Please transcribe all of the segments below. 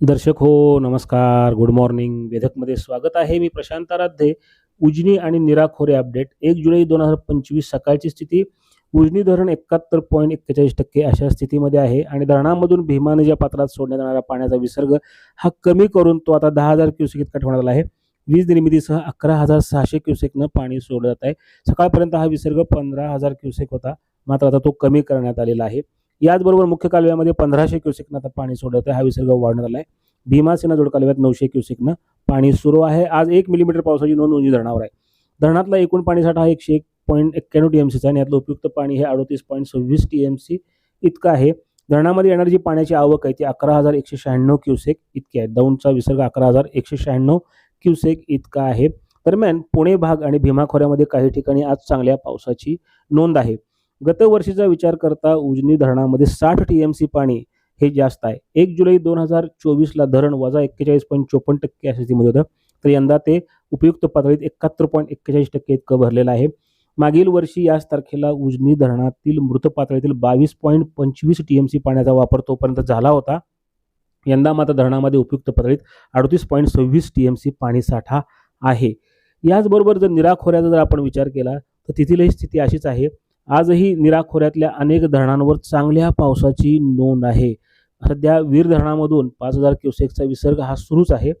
दर्शक हो नमस्कार. गुड मॉर्निंग वेधकमध्ये स्वागत आहे. मी प्रशांत आराध्ये. उजनी आणि निराखोरे अपडेट. एक जुलै दोन हजार पंचवीस सकाळची स्थिती. उजनी धरण एकाहत्तर पॉईंट एक्केचाळीस टक्के अशा स्थितीमध्ये आहे आणि धरणामधून भीमा नदीच्या पात्रात सोडण्यात येणारा पाण्याचा विसर्ग हा कमी करून तो आता दहा हजार क्युसेक इतका ठेवण्यात आला आहे. वीज निर्मितीसह अकरा हजार सहाशे क्युसेकनं पाणी सोडलं जात आहे. सकाळपर्यंत हा विसर्ग पंधरा हजार क्युसेक होता. मात्र आता तो कमी करण्यात आलेला आहे. याचबरोबर मुख्य कालव्यामध्ये पंधराशे क्युसेकनं आता पाणी सोडत आहे हा विसर्ग वाढण्यात आला आहे भीमासेना जोड कालव्यात नऊशे क्युसेकनं पाणी सुरू आहे. आज एक मिलीमीटर पावसाची नोंद उंची धरणावर आहे. धरणातला एकूण पाणीसाठा हा एकशे एक पॉईंट एक्क्याण्णव टी एम सीचा आणि यातलं उपयुक्त पाणी हे अडतीस पॉईंट सव्वीस टी एम सी इतकं आहे. धरणामध्ये येणारी जी पाण्याची आवक आहे ती अकरा हजार एकशे शहाण्णव क्युसेक इतकी आहे. दौंडचा विसर्ग अकरा हजार एकशे शहाण्णव क्युसेक इतका आहे. दरम्यान पुणे भाग आणि भीमा खोऱ्यामध्ये काही ठिकाणी आज चांगल्या पावसाची नोंद आहे. गतवर्षीचा विचार करता उजनी धरणामध्ये साठ टी एम सी पाणी हे जास्त आहे. एक जुलै दोन हजार चोवीसला धरण वजा एक्केचाळीस पॉईंट चोपन्न टक्के अशा स्थितीमध्ये होतं. तर यंदा ते उपयुक्त पातळीत एकाहत्तर पॉईंट एक्केचाळीस टक्के इतकं भरलेलं आहे. मागील वर्षी याच तारखेला उजनी धरणातील मृत पातळीतील बावीस पॉईंट पंचवीस टी एम सी पाण्याचा वापर तोपर्यंत झाला होता. यंदा मात्र धरणामध्ये उपयुक्त पातळीत अडतीस पॉईंट सव्वीस टी एम सी पाणीसाठा आहे. याचबरोबर जर निराखोऱ्याचा जर आपण विचार केला तर तिथीलही स्थिती अशीच आहे. आजही निराखोऱ्यातल्या अनेक धरणांवर चांगल्या पावसाची नोंद आहे. सध्या वीर धरणामधून पाच हजार क्युसेकचा विसर्ग हा सुरूच आहे.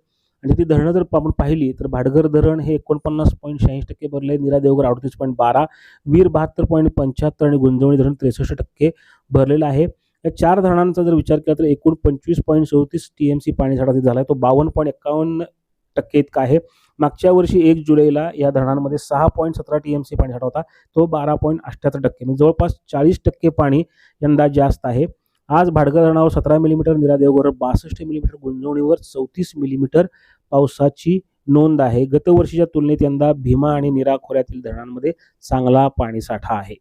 आणि ती धरणं जर आपण पाहिली तर भाडघर धरण हे एकोणपन्नास पॉईंट शहाऐंशी टक्के भरले निरा देवघर अडतीस पॉईंट बारा वीर बहात्तर पॉईंट पंच्याहत्तर आणि गुंजवणी धरण त्रेसष्ट टक्के भरलेलं आहे. या चार धरणांचा जर विचार केला तर एकूण पंचवीस पॉईंट चौतीस टी एम सी पाणीसाठा झाला आहे तो बावन्न पॉईंट एकावन्न टक्के इतका आहे. मागच्या वर्षी एक जुलैला या धरणांमध्ये सहा पॉईंट सतरा टी एम सी पाणीसाठा होता तो बारा पॉईंट अठ्ठ्याहत्तर टक्के म्हणजे जवळपास चाळीस टक्के पाणी यंदा जास्त आहे. आज भाडगर धरणावर सतरा मिलीमीटर निरा देवघर बासष्ट मिलीमीटर गुंजवणीवर चौतीस मिलीमीटर पावसाची नोंद आहे. गतवर्षीच्या तुलनेत यंदा भीमा आणि निरा खोऱ्यातील धरणांमध्ये चांगला पाणीसाठा आहे.